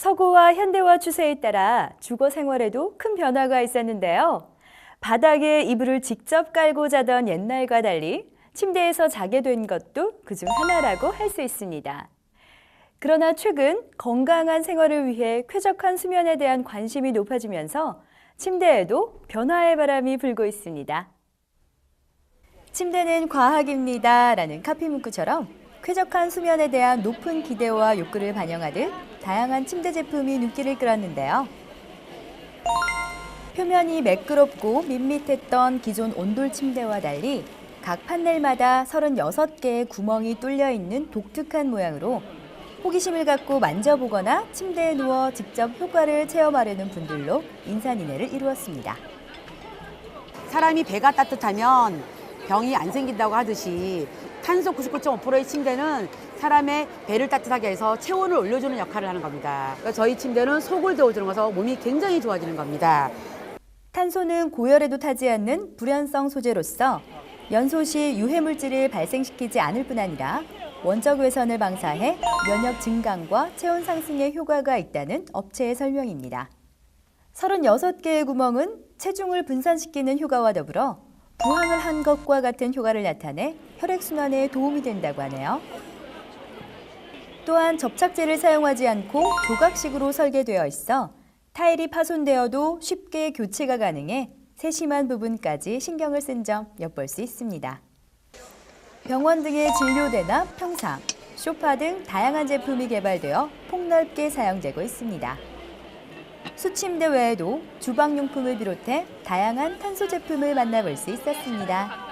서구와 현대화 추세에 따라 주거 생활에도 큰 변화가 있었는데요. 바닥에 이불을 직접 깔고 자던 옛날과 달리 침대에서 자게 된 것도 그중 하나라고 할 수 있습니다. 그러나 최근 건강한 생활을 위해 쾌적한 수면에 대한 관심이 높아지면서 침대에도 변화의 바람이 불고 있습니다. 침대는 과학입니다. 라는 카피 문구처럼 쾌적한 수면에 대한 높은 기대와 욕구를 반영하듯 다양한 침대 제품이 눈길을 끌었는데요. 표면이 매끄럽고 밋밋했던 기존 온돌 침대와 달리 각 판넬마다 36개의 구멍이 뚫려 있는 독특한 모양으로 호기심을 갖고 만져보거나 침대에 누워 직접 효과를 체험하려는 분들로 인산인해를 이루었습니다. 사람이 배가 따뜻하면 병이 안 생긴다고 하듯이 탄소 99.5%의 침대는 사람의 배를 따뜻하게 해서 체온을 올려주는 역할을 하는 겁니다. 그러니까 저희 침대는 속을 데워주는 거서 몸이 굉장히 좋아지는 겁니다. 탄소는 고열에도 타지 않는 불연성 소재로서 연소 시 유해 물질을 발생시키지 않을 뿐 아니라 원적 외선을 방사해 면역 증강과 체온 상승에 효과가 있다는 업체의 설명입니다. 36개의 구멍은 체중을 분산시키는 효과와 더불어 부항을 한 것과 같은 효과를 나타내 혈액순환에 도움이 된다고 하네요. 또한 접착제를 사용하지 않고 조각식으로 설계되어 있어 타일이 파손되어도 쉽게 교체가 가능해 세심한 부분까지 신경을 쓴 점 엿볼 수 있습니다. 병원 등의 진료 대나 평상, 소파 등 다양한 제품이 개발되어 폭넓게 사용되고 있습니다. 수침대 외에도 주방용품을 비롯해 다양한 탄소 제품을 만나볼 수 있었습니다.